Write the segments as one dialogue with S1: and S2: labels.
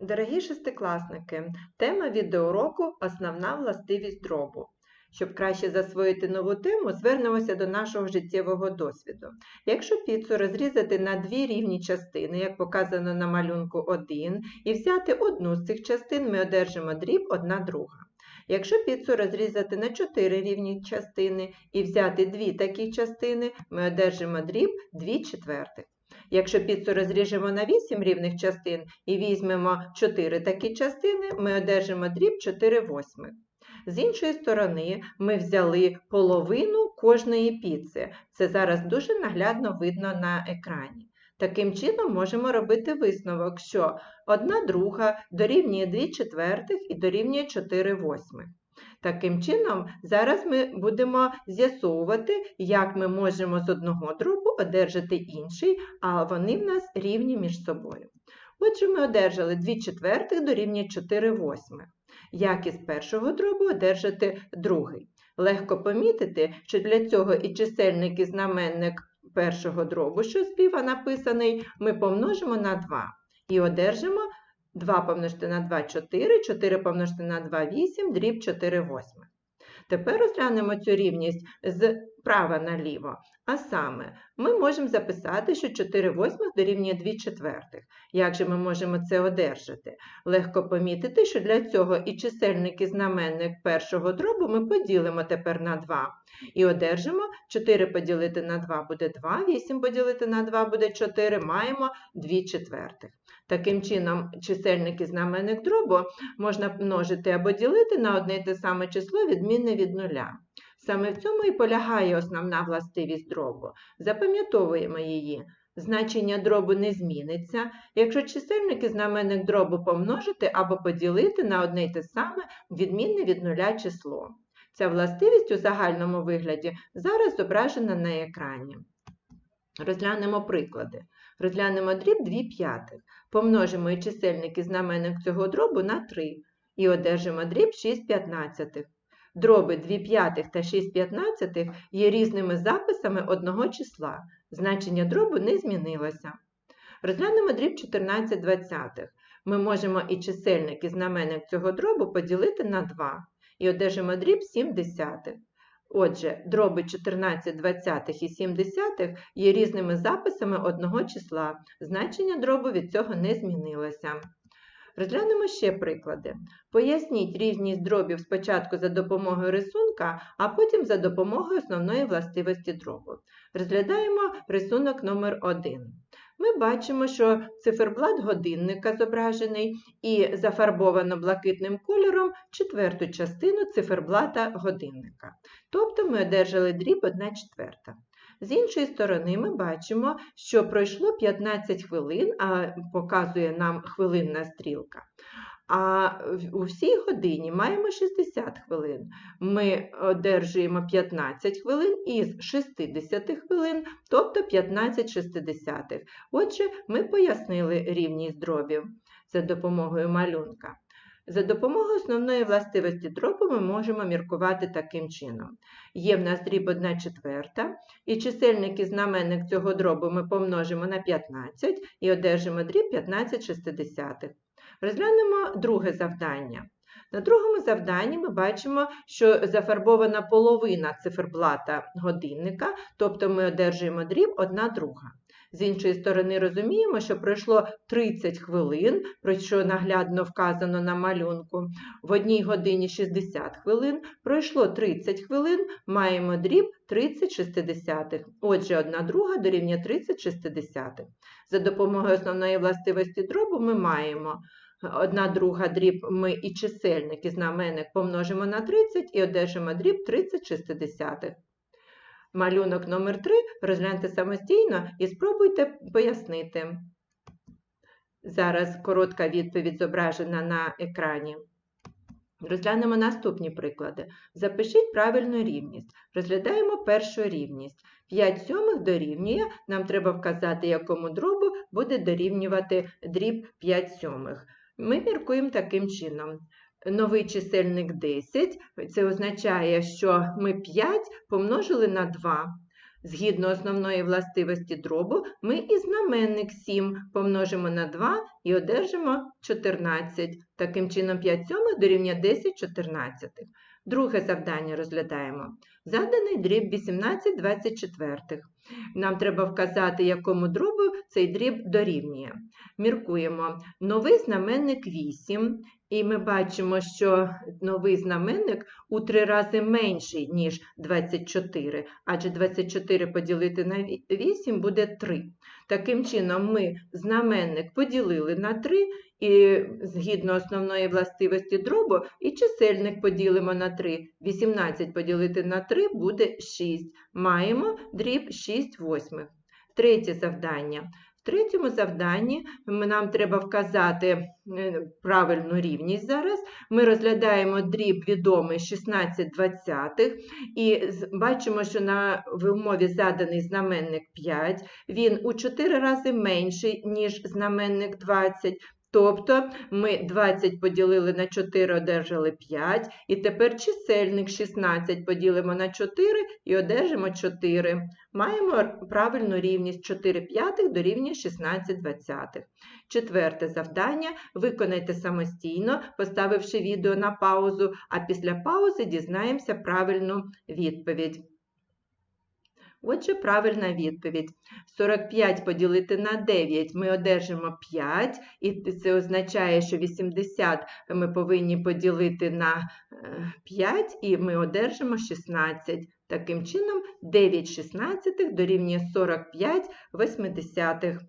S1: Дорогі шестикласники, тема відеоуроку Основна властивість дробу. Щоб краще засвоїти нову тему, звернемося до нашого життєвого досвіду. Якщо піцу розрізати на дві рівні частини, як показано на малюнку 1, і взяти одну з цих частин, ми одержимо дріб одна друга. Якщо піцу розрізати на 4 рівні частини і взяти дві такі частини, ми одержимо дріб 2 четвертих. Якщо піцу розріжемо на 8 рівних частин і візьмемо 4 такі частини, ми одержимо дріб 4 восьмих. З іншої сторони, ми взяли половину кожної піци. Це зараз дуже наглядно видно на екрані. Таким чином можемо робити висновок, що 1 друга дорівнює 2 четвертих і дорівнює 4 восьмих. Таким чином, зараз ми будемо з'ясовувати, як ми можемо з одного дробу одержати інший, а вони в нас рівні між собою. Отже, ми одержали 2 четвертих дорівнює 4 восьмих. Як із першого дробу одержати другий. Легко помітити, що для цього і чисельник, і знаменник першого дробу, що зліва написаний, ми помножимо на 2 і одержимо 2 помножити на 2 4, 4 помножити на 2 8, дріб 4 восьмих. Тепер розглянемо цю рівність з права наліво. А саме, ми можемо записати, що 4 восьмих дорівнює 2 четвертих. Як же ми можемо це одержати? Легко помітити, що для цього і чисельник, і знаменник першого дробу ми поділимо тепер на 2. І одержимо 4 поділити на 2 буде 2, 8 поділити на 2 буде 4, маємо 2 четвертих. Таким чином, чисельник і знаменник дробу можна множити або ділити на одне й те саме число, відмінне від нуля. Саме в цьому і полягає основна властивість дробу. Запам'ятовуємо її. Значення дробу не зміниться, якщо чисельник і знаменник дробу помножити або поділити на одне й те саме відмінне від нуля число. Ця властивість у загальному вигляді зараз зображена на екрані. Розглянемо приклади. Розглянемо дріб 2 п'ятих. Помножимо і чисельник і знаменник цього дробу на 3 і одержимо дріб 6 п'ятнадцятих. Дроби 2 п'ятих та 6 п'ятнадцятих є різними записами одного числа. Значення дробу не змінилося. Розглянемо дріб 14 двадцятих. Ми можемо і чисельник і знаменник цього дробу поділити на 2 і одержимо дріб 7 десятих. Отже, дроби 14 двадцятих і 7 десятих є різними записами одного числа. Значення дробу від цього не змінилося. Розглянемо ще приклади. Поясніть різність дробів спочатку за допомогою рисунка, а потім за допомогою основної властивості дробу. Розглядаємо рисунок номер 1 Ми бачимо, що циферблат годинника зображений і зафарбовано блакитним кольором четверту частину циферблата годинника. Тобто ми одержали дріб 1 четверта. З іншої сторони, ми бачимо, що пройшло 15 хвилин, а показує нам хвилинна стрілка. А у всій годині маємо 60 хвилин. Ми одержуємо 15 хвилин із 60 хвилин, тобто 15 шестидесятих. Отже, ми пояснили рівність дробів за допомогою малюнка. За допомогою основної властивості дробу ми можемо міркувати таким чином. Є в нас дріб 1 четверта, і чисельник і знаменник цього дробу ми помножимо на 15 і одержимо дріб 15 шестидесятих. Розглянемо друге завдання. На другому завданні ми бачимо, що зафарбована половина циферблата годинника, тобто ми одержуємо дріб 1 друга. З іншої сторони, розуміємо, що пройшло 30 хвилин, про що наглядно вказано на малюнку. В одній годині 60 хвилин, пройшло 30 хвилин, маємо дріб 30 шестидесятих. Отже, 1 друга дорівнює 30 шестидесятих. За допомогою основної властивості дробу ми маємо. Одна друга дріб ми і чисельник, і знаменник помножимо на 30 і одержимо дріб 30 шестидесятих. Малюнок номер 3 розгляньте самостійно і спробуйте пояснити. Зараз коротка відповідь зображена на екрані. Розглянемо наступні приклади. Запишіть правильну рівність. Розглядаємо першу рівність. 5 сьомих дорівнює, нам треба вказати, якому дробу буде дорівнювати дріб 5 сьомих. Ми міркуємо таким чином новий чисельник 10. Це означає, що ми 5 помножили на 2. Згідно основної властивості дробу, ми і знаменник 7 помножимо на 2 і одержимо 14. Таким чином 5 сьомих дорівнює 10 чотирнадцятих. Друге завдання розглядаємо. Заданий дріб 18 24. Нам треба вказати, якому дробу цей дріб дорівнює. Міркуємо. Новий знаменник 8, і ми бачимо, що новий знаменник у три рази менший, ніж 24, адже 24 поділити на 8 буде 3. Таким чином, ми знаменник поділили на 3, і згідно основної властивості дробу, і чисельник поділимо на 3. 18 поділити на 3 буде 6. Маємо дріб 6 восьмих. Третє завдання. Третьому завданні нам треба вказати е, правильну рівність зараз. Ми розглядаємо дріб відомий 16 двадцятих і бачимо, що на умові заданий знаменник 5, він у 4 рази менший, ніж знаменник 20. Тобто ми 20 поділили на 4, одержали 5, і тепер чисельник 16 поділимо на 4 і одержимо 4. Маємо правильну рівність 4 п'ятих дорівнює 16 двадцятих. Четверте завдання виконайте самостійно, поставивши відео на паузу, а після паузи дізнаємося правильну відповідь. Отже, правильна відповідь. 45 поділити на 9 ми одержимо 5, і це означає, що 80 ми повинні поділити на 5, е, і ми одержимо 16. Таким чином, 9 шістнадцятих дорівнює 45 восьмидесятих.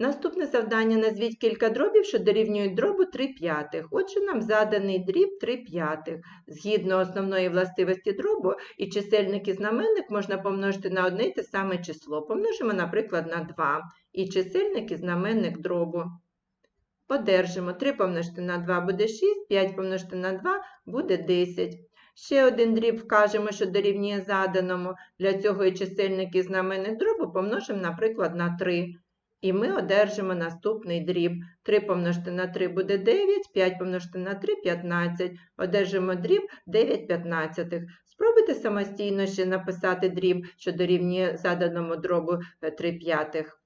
S1: Наступне завдання назвіть кілька дробів, що дорівнюють дробу 3 п'ятих. Отже, нам заданий дріб 3 п'ятих. Згідно основної властивості дробу, і чисельник і знаменник можна помножити на одне й те саме число. Помножимо, наприклад, на 2. І чисельник і знаменник дробу. Одержимо 3 помножити на 2 буде 6, 5 помножити на 2 буде 10. Ще один дріб вкажемо, що дорівнює заданому. Для цього і чисельник і знаменник дробу помножимо, наприклад, на 3. І ми одержимо наступний дріб. 3 помножити на 3 буде 9, 5 помножити на 3 15. Одержимо дріб 9 п'ятнадцятих. Спробуйте самостійно ще написати дріб, що дорівнює заданому дробу 3 е, п'ятих.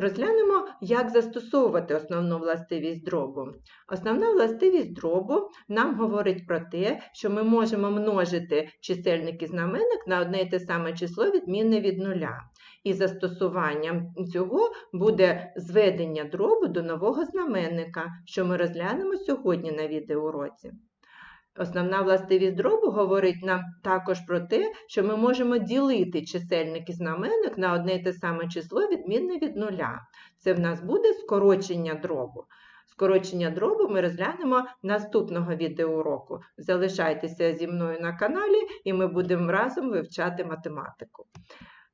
S1: Розглянемо, як застосовувати основну властивість дробу. Основна властивість дробу нам говорить про те, що ми можемо множити чисельник і знаменник на одне й те саме число відмінне від нуля. І застосуванням цього буде зведення дробу до нового знаменника, що ми розглянемо сьогодні на відеоуроці. Основна властивість дробу говорить нам також про те, що ми можемо ділити чисельник і знаменник на одне й те саме число відмінне від нуля. Це в нас буде скорочення дробу. Скорочення дробу ми розглянемо наступного відеоуроку. Залишайтеся зі мною на каналі, і ми будемо разом вивчати математику.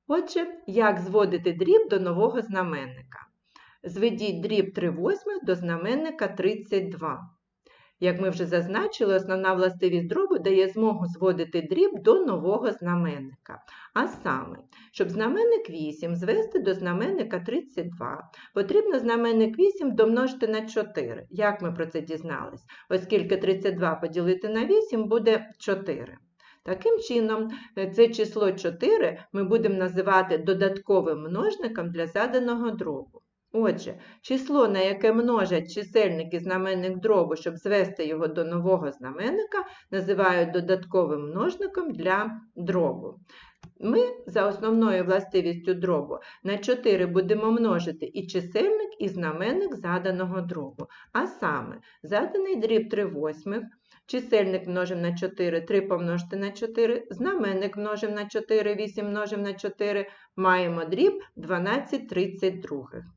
S1: Отже, як зводити дріб до нового знаменника? Зведіть дріб 3 восьмих до знаменника 32. Як ми вже зазначили, основна властивість дробу дає змогу зводити дріб до нового знаменника. А саме, щоб знаменник 8 звести до знаменника 32, потрібно знаменник 8 домножити на 4. Як ми про це дізнались? Оскільки 32 поділити на 8 буде 4. Таким чином, це число 4 ми будемо називати додатковим множником для заданого дробу. Отже, число, на яке множать чисельник і знаменник дробу, щоб звести його до нового знаменника, називають додатковим множником для дробу. Ми за основною властивістю дробу на 4 будемо множити і чисельник, і знаменник заданого дробу. А саме, заданий дріб 3 восьмих, чисельник множимо на 4, 3 помножити на 4, знаменник множимо на 4, 8 множимо на 4, маємо дріб 12 32.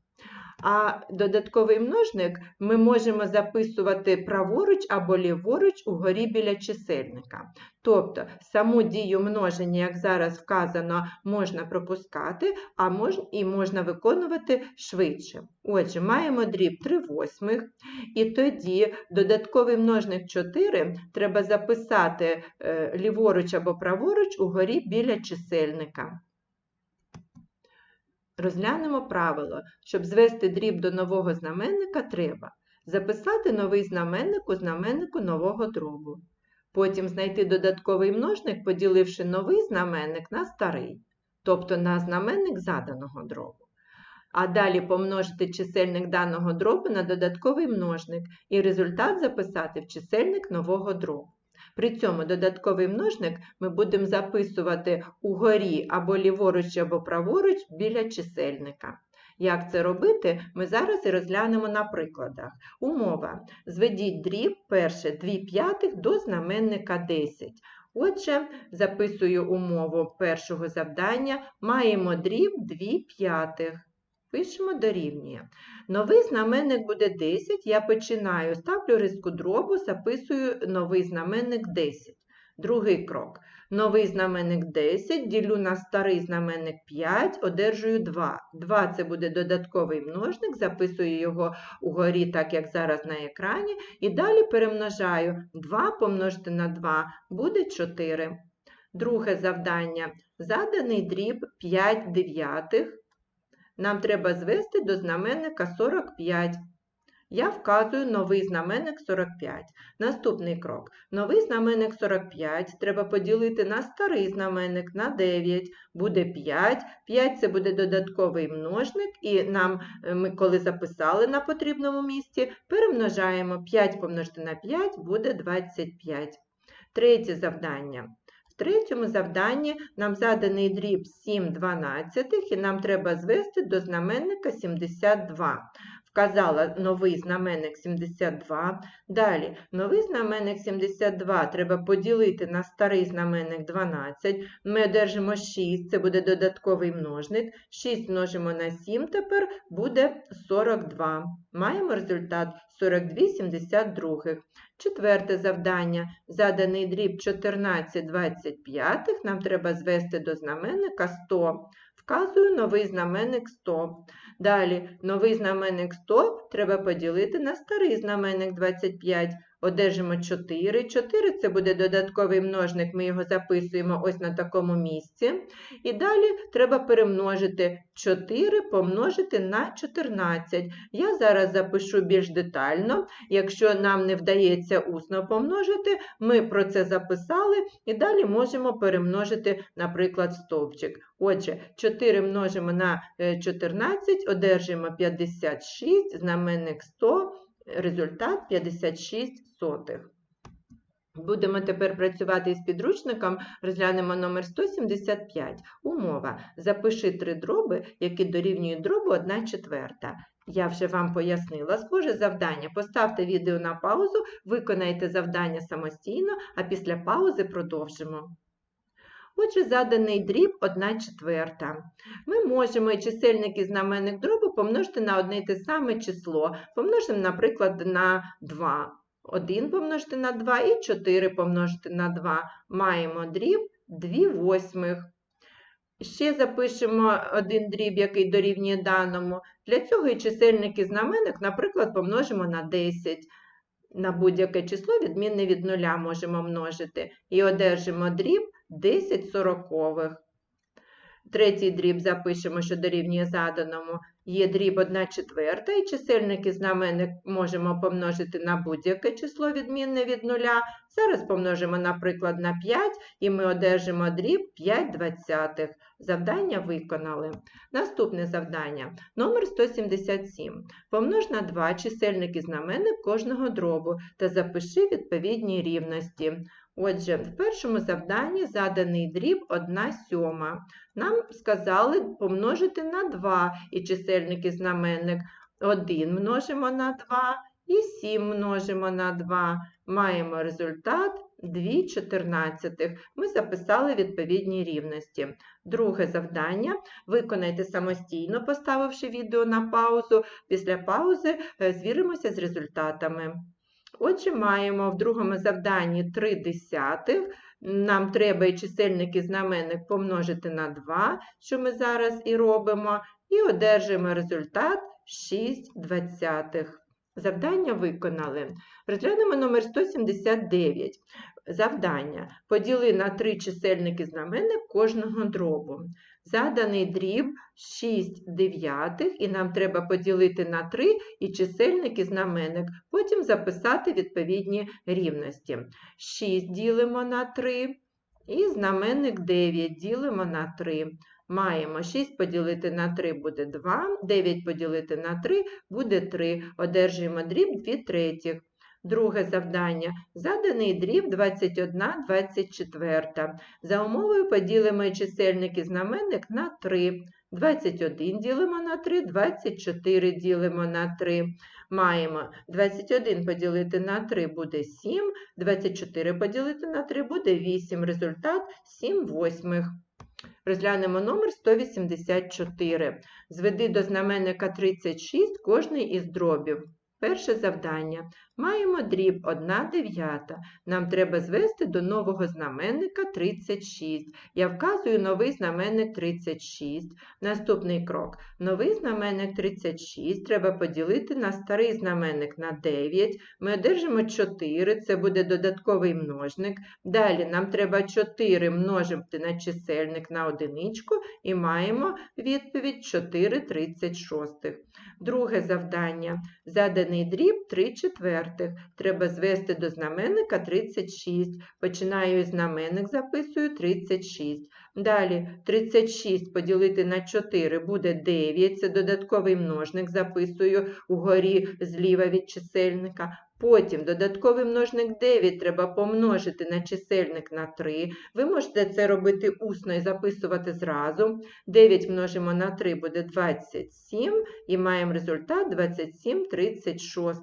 S1: А додатковий множник ми можемо записувати праворуч або ліворуч угорі біля чисельника. Тобто саму дію множення, як зараз вказано, можна пропускати, а мож... і можна виконувати швидше. Отже, маємо дріб 3 восьмих, і тоді додатковий множник 4 треба записати е, ліворуч або праворуч угорі біля чисельника. Розглянемо правило. Щоб звести дріб до нового знаменника, треба записати новий знаменник у знаменнику нового дробу, Потім знайти додатковий множник, поділивши новий знаменник на старий, тобто на знаменник заданого дробу. А далі помножити чисельник даного дробу на додатковий множник і результат записати в чисельник нового дробу. При цьому додатковий множник ми будемо записувати угорі або ліворуч, або праворуч біля чисельника. Як це робити, ми зараз і розглянемо на прикладах. Умова. Зведіть дріб перше 2 п'ятих до знаменника 10. Отже, записую умову першого завдання. Маємо дріб 2 п'ятих. Пишемо дорівнює. Новий знаменник буде 10. Я починаю, ставлю риску дробу, записую новий знаменник 10. Другий крок. Новий знаменник 10, ділю на старий знаменник 5, одержую 2. 2 це буде додатковий множник, записую його угорі, так як зараз на екрані. І далі перемножаю 2 помножити на 2 буде 4. Друге завдання. Заданий дріб 5 дев'ятих. Нам треба звести до знаменника 45. Я вказую новий знаменник 45. Наступний крок. Новий знаменник 45 треба поділити на старий знаменник на 9. Буде 5. 5 це буде додатковий множник, і нам, е, ми коли записали на потрібному місці, перемножаємо 5 помножити на 5 буде 25. Третє завдання. Третьому завданні нам заданий дріб 7 дванадцятих, і нам треба звести до знаменника 72 вказала новий знаменник 72. Далі, новий знаменник 72 треба поділити на старий знаменник 12. Ми одержимо 6, це буде додатковий множник. 6 множимо на 7, тепер буде 42. Маємо результат 42 72. Четверте завдання. Заданий дріб 14 25, нам треба звести до знаменника 100. Вказую новий знаменник 100. Далі новий знаменник 100 треба поділити на старий знаменник 25. Одержимо 4. 4 це буде додатковий множник, ми його записуємо ось на такому місці. І далі треба перемножити 4 помножити на 14. Я зараз запишу більш детально. Якщо нам не вдається усно помножити, ми про це записали і далі можемо перемножити, наприклад, стовпчик. Отже, 4 множимо на 14, одержимо 56, знаменник 100, результат 56 сотих. Будемо тепер працювати із підручником, розглянемо номер 175. Умова. Запиши три дроби, які дорівнюють дробу 1 четверта. Я вже вам пояснила схоже завдання. Поставте відео на паузу, виконайте завдання самостійно, а після паузи продовжимо. Отже, заданий дріб 1 четверта. Ми можемо і чисельник і знаменник дробу помножити на одне й те саме число. Помножимо, наприклад, на 2. 1 помножити на 2 і 4 помножити на 2. Маємо дріб 2 восьмих. Ще запишемо один дріб, який дорівнює даному. Для цього і чисельник і знаменник, наприклад, помножимо на 10. На будь-яке число відмінне від нуля можемо множити. І одержимо дріб 10 сорокових. Третій дріб запишемо, що дорівнює заданому. Є дріб 1 четверта, і чисельник і знаменник можемо помножити на будь-яке число відмінне від нуля. Зараз помножимо, наприклад, на 5, і ми одержимо дріб 5 двадцятих. Завдання виконали. Наступне завдання. Номер 177. Помнож на 2 чисельник і знаменник кожного дробу та запиши відповідні рівності. Отже, в першому завданні заданий дріб 1 сьома. Нам сказали помножити на 2 і чисельник і знаменник 1 множимо на 2 і 7 множимо на 2. Маємо результат 2 чотирнадцятих. Ми записали відповідні рівності. Друге завдання виконайте самостійно, поставивши відео на паузу. Після паузи е, звіримося з результатами. Отже, маємо в другому завданні 3 десятих. Нам треба і чисельник і знаменник помножити на 2, що ми зараз і робимо, і одержуємо результат 6 двадцятих. Завдання виконали. Розглянемо номер 179. Завдання. Поділи на три чисельники знаменник кожного дробу. Заданий дріб 6 дев'ятих, і нам треба поділити на 3 і чисельник і знаменник, потім записати відповідні рівності. 6 ділимо на 3 і знаменник 9 ділимо на 3. Маємо 6 поділити на 3 буде 2, 9 поділити на 3 буде 3. Одержуємо дріб 2 третіх. Друге завдання. Заданий дріб 21 24. За умовою поділимо чисельник і знаменник на 3. 21 ділимо на 3, 24 ділимо на 3. Маємо 21 поділити на 3 буде 7, 24 поділити на 3 буде 8. Результат 7 восьмих. Розглянемо номер 184. Зведи до знаменника 36 кожний із дробів. Перше завдання. Маємо дріб 1 дев'ята. Нам треба звести до нового знаменника 36. Я вказую новий знаменник 36. Наступний крок. Новий знаменник 36 треба поділити на старий знаменник на 9. Ми одержимо 4, це буде додатковий множник. Далі нам треба 4 множити на чисельник на одиничку і маємо відповідь 4 36. Друге завдання. Заданий дріб 3 четвертих. Треба звести до знаменника 36. Починаю знаменник, записую 36. Далі 36 поділити на 4 буде 9. Це додатковий множник, записую угорі зліва від чисельника. Потім додатковий множник 9 треба помножити на чисельник на 3. Ви можете це робити усно і записувати зразу. 9 множимо на 3 буде 27 і маємо результат 27 36.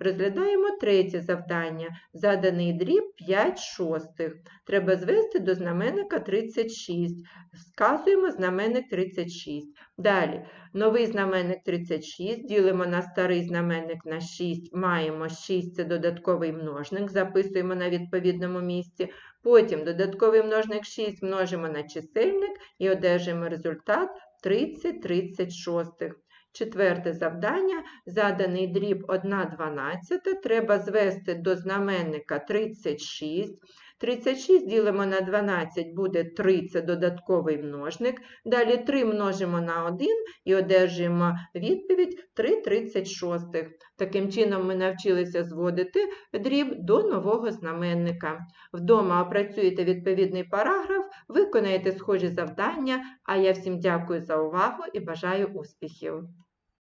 S1: Розглядаємо третє завдання. Заданий дріб 5 шостих. Треба звести до знаменника 36. Сказуємо знаменник 36. Далі, новий знаменник 36, ділимо на старий знаменник на 6, маємо 6, це додатковий множник, записуємо на відповідному місці. Потім додатковий множник 6 множимо на чисельник і одержуємо результат 30 36. Четверте завдання. Заданий дріб 1 12 треба звести до знаменника 36. 36 ділимо на 12 буде 3, це додатковий множник. Далі 3 множимо на 1 і одержуємо відповідь 3 36. Таким чином ми навчилися зводити дріб до нового знаменника. Вдома опрацюєте відповідний параграф, виконаєте схожі завдання, а я всім дякую за увагу і бажаю успіхів!